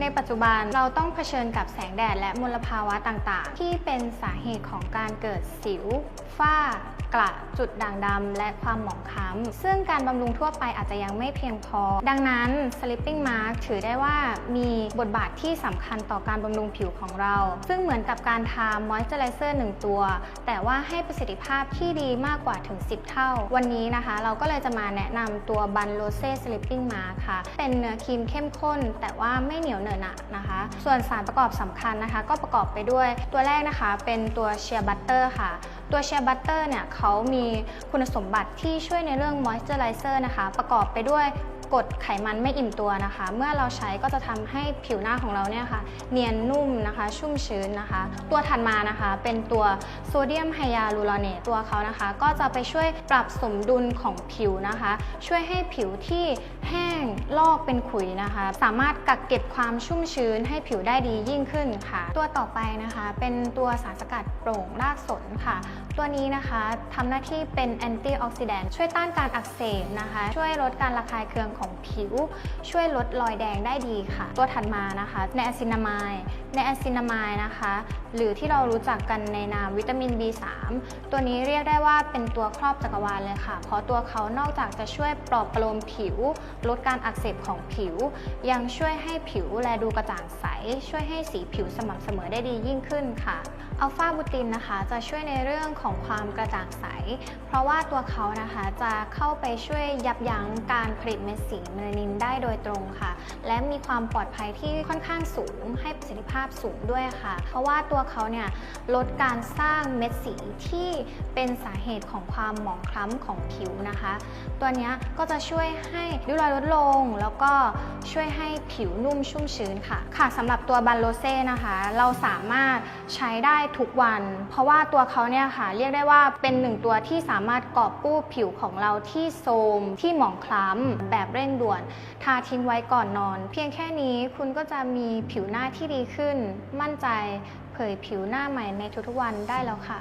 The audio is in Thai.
ในปัจจุบันเราต้องเผชิญกับแสงแดดและมลภาวะต่างๆ ที่เป็นสาเหตุของการเกิดสิว ฝ้า กระจุดด่างดำและความหมองคล้ำ ซึ่งการบำรุงทั่วไปอาจจะยังไม่เพียงพอ ดังนั้น Sleeping Mask ถือได้ว่ามีบทบาทที่สำคัญต่อการบำรุงผิวของเรา ซึ่งเหมือนกับการทามอยเจอไรเซอร์1ตัว แต่ว่าให้ประสิทธิภาพที่ดีมากกว่าถึง 10 เท่า วันนี้นะคะ เราก็เลยจะมาแนะนำตัวบันโรเซ่ Sleeping Mask ค่ะ เป็นเนื้อครีมเข้มข้น แต่ว่าไม่เหนียวเหนอะหนะนะคะ ส่วนสารประกอบสำคัญนะคะ ก็ประกอบไปด้วยตัวแรกนะคะ เป็นตัวเชียร์บัตเตอร์ค่ะ ตัวเชียร์บัตเตอร์เนี่ยเขามีคุณสมบัติที่ช่วยในเรื่องมอยส์เจอไรเซอร์นะคะ ประกอบไปด้วย กดไขมันไม่อิ่มตัวนะคะ เมื่อเราใช้ก็จะทำให้ผิวหน้าของเราเนี่ยค่ะ เนียนนุ่มนะคะ ชุ่มชื้นนะคะ ตัวถัดมานะคะเป็นตัวโซเดียมไฮยาลูรอเนตตัวเขานะคะ ก็จะไปช่วยปรับสมดุลของผิวนะคะ ช่วยให้ผิวที่แห้งลอกเป็นขุยนะคะ สามารถกักเก็บความชุ่มชื้นให้ผิวได้ดียิ่งขึ้นค่ะ ตัวต่อไปนะคะเป็นตัวสารสกัดโปร่งรากสนค่ะ ตัวนี้นะคะทำหน้าที่เป็นแอนตี้ออกซิแดนต์ช่วยต้านการอักเสบนะคะ ช่วยลดการระคายเคืองของผิว ช่วยลดรอยแดงได้ดีค่ะ ตัวถัดมานะคะในอะซินามายในอะซินามายนะคะ หรือที่เรารู้จักกันในนามวิตามิน B3 ตัวนี้เรียกได้ว่าเป็นตัวครอบจักรวาลเลยค่ะ เพราะตัวเขานอกจากจะช่วยปลอบประโลมผิว ลดการอักเสบของผิว ยังช่วยให้ผิวแลดูกระจ่างใส ช่วยให้สีผิวสม่ำเสมอได้ดียิ่งขึ้นค่ะอัลฟาบูตินนะคะจะช่วยในเรื่องของความกระจ่างใส เพราะว่าตัวเขานะคะจะเข้าไปช่วยยับยั้งการผลิตเม็ดสีเมลานินได้โดยตรงค่ะ และมีความปลอดภัยที่ค่อนข้างสูง ให้ประสิทธิภาพสูงด้วยค่ะ เพราะว่าตัวเขาเนี่ยลดการสร้างเม็ดสีที่เป็นสาเหตุของความหมองคล้ำของผิวนะคะ ตัวนี้ก็จะช่วยให้ริ้วรอยลดลง แล้วก็ช่วยให้ผิวนุ่มชุ่มชื้นค่ะ ค่ะสำหรับตัวบันโรเซ่นะคะ เราสามารถใช้ได้ทุกวัน เพราะว่าตัวเขาเนี่ยค่ะ เรียกได้ว่าเป็นหนึ่งตัวที่สามารถกอบกู้ผิวของเราที่โทรมที่หมองคล้ำแบบเร่งด่วน ทาทิ้งไว้ก่อนนอน เพียงแค่นี้คุณก็จะมีผิวหน้าที่ดีขึ้น มั่นใจ เผยผิวหน้าใหม่ในทุกๆวันได้แล้วค่ะ